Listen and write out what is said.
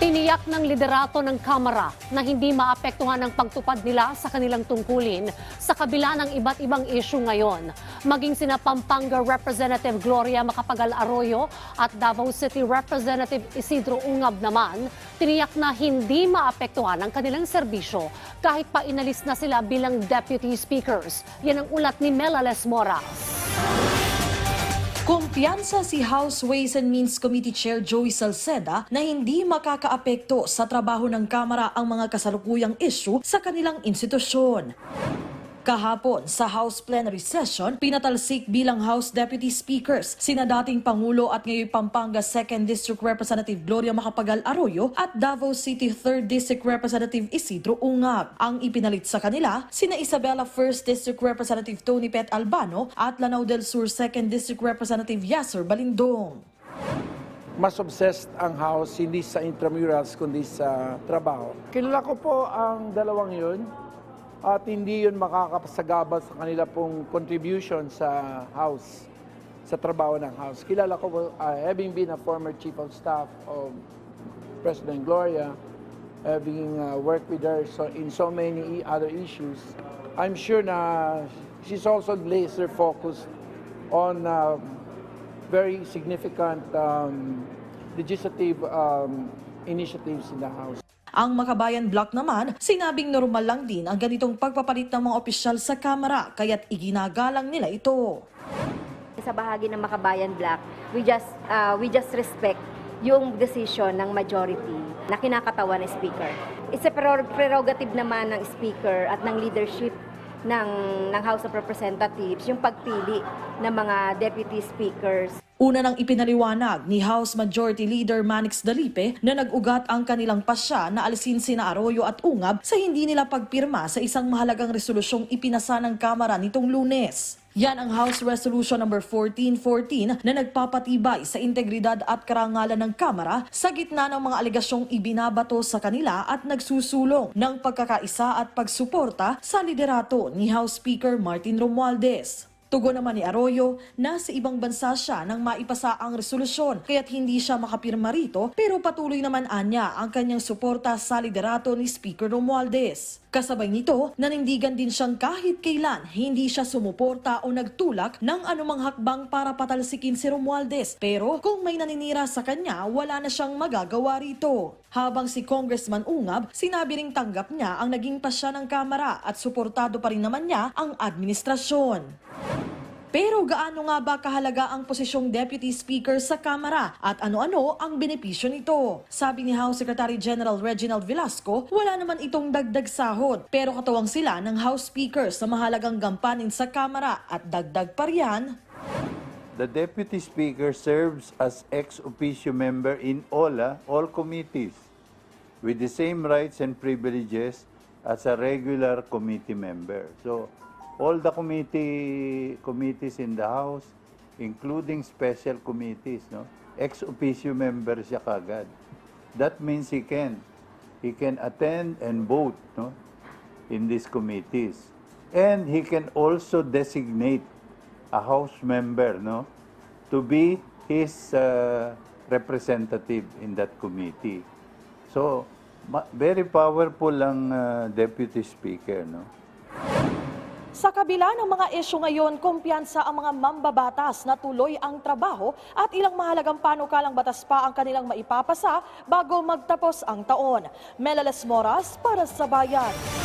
Tiniyak ng liderato ng Kamara na hindi maapektuhan ang pagtupad nila sa kanilang tungkulin sa kabila ng iba't ibang issue ngayon. Maging sina Pampanga Representative Gloria Macapagal Arroyo at Davao City Representative Isidro Ungab naman, tiniyak na hindi maapektuhan ang kanilang serbisyo kahit pa inalis na sila bilang deputy speakers. Yan ang ulat ni Melales Moras. Kumpiyansa si House Ways and Means Committee Chair Joey Salceda na hindi makakaapekto sa trabaho ng Kamara ang mga kasalukuyang issue sa kanilang institusyon. Kahapon sa House Plenary Session, pinatalsik bilang House Deputy Speakers sina dating Pangulo at ngayon Pampanga 2nd District Representative Gloria Macapagal Arroyo at Davao City 3rd District Representative Isidro Ungab. Ang ipinalit sa kanila, sina Isabela 1st District Representative Tony Pet Albano at Lanao del Sur 2nd District Representative Yasser Balindong. mas obsessed ang House hindi sa intramurals kundi sa trabaho. Kilala ko po ang dalawang yun at hindi yun makakapasagabal sa kanila pong contribution sa House, sa trabaho ng House. Kilala ko uh, having been a former Chief of Staff of President Gloria, having uh, worked with her so, in so many other issues, I'm sure na she's also laser focused on uh, very significant um, legislative um, initiatives in the House. Ang Makabayan Block naman, sinabing normal lang din ang ganitong pagpapalit ng mga opisyal sa Kamara, kaya't iginagalang nila ito. sa bahagi ng Makabayan Black, we just uh, we just respect yung decision ng majority na kinakatawan ng speaker. It's a prerog- prerogative naman ng speaker at ng leadership ng ng House of Representatives yung pagpili ng mga deputy speakers. Una nang ipinaliwanag ni House Majority Leader Manix Dalipe na nag-ugat ang kanilang pasya na alisin sina Arroyo at Ungab sa hindi nila pagpirma sa isang mahalagang resolusyong ipinasa ng Kamara nitong lunes. Yan ang House Resolution number 1414 na nagpapatibay sa integridad at karangalan ng Kamara sa gitna ng mga alegasyong ibinabato sa kanila at nagsusulong ng pagkakaisa at pagsuporta sa liderato ni House Speaker Martin Romualdez. Tugon naman ni Arroyo na sa ibang bansa siya nang maipasa ang resolusyon kaya't hindi siya makapirma rito pero patuloy naman anya ang kanyang suporta sa liderato ni Speaker Romualdez. Kasabay nito, nanindigan din siyang kahit kailan hindi siya sumuporta o nagtulak ng anumang hakbang para patalsikin si Romualdez pero kung may naninira sa kanya, wala na siyang magagawa rito. Habang si Congressman Ungab, sinabi ring tanggap niya ang naging pasya ng Kamara at suportado pa rin naman niya ang administrasyon. Pero gaano nga ba kahalaga ang posisyong Deputy Speaker sa Kamara at ano-ano ang benepisyo nito? Sabi ni House Secretary General Reginald Velasco, wala naman itong dagdag sahod pero katuwang sila ng House Speaker sa mahalagang gampanin sa Kamara at dagdag pa riyan, The Deputy Speaker serves as ex officio member in all, ah, all committees with the same rights and privileges as a regular committee member. So, all the committee committees in the House, including special committees, no, ex officio member siya kagad. That means he can he can attend and vote, no, in these committees. And he can also designate a House member, no, to be his uh, representative in that committee. So, very powerful ang uh, Deputy Speaker, no. Sa kabila ng mga isyu ngayon, kumpiyansa ang mga mambabatas na tuloy ang trabaho at ilang mahalagang panukalang batas pa ang kanilang maipapasa bago magtapos ang taon. Melales Moras para sa Bayan.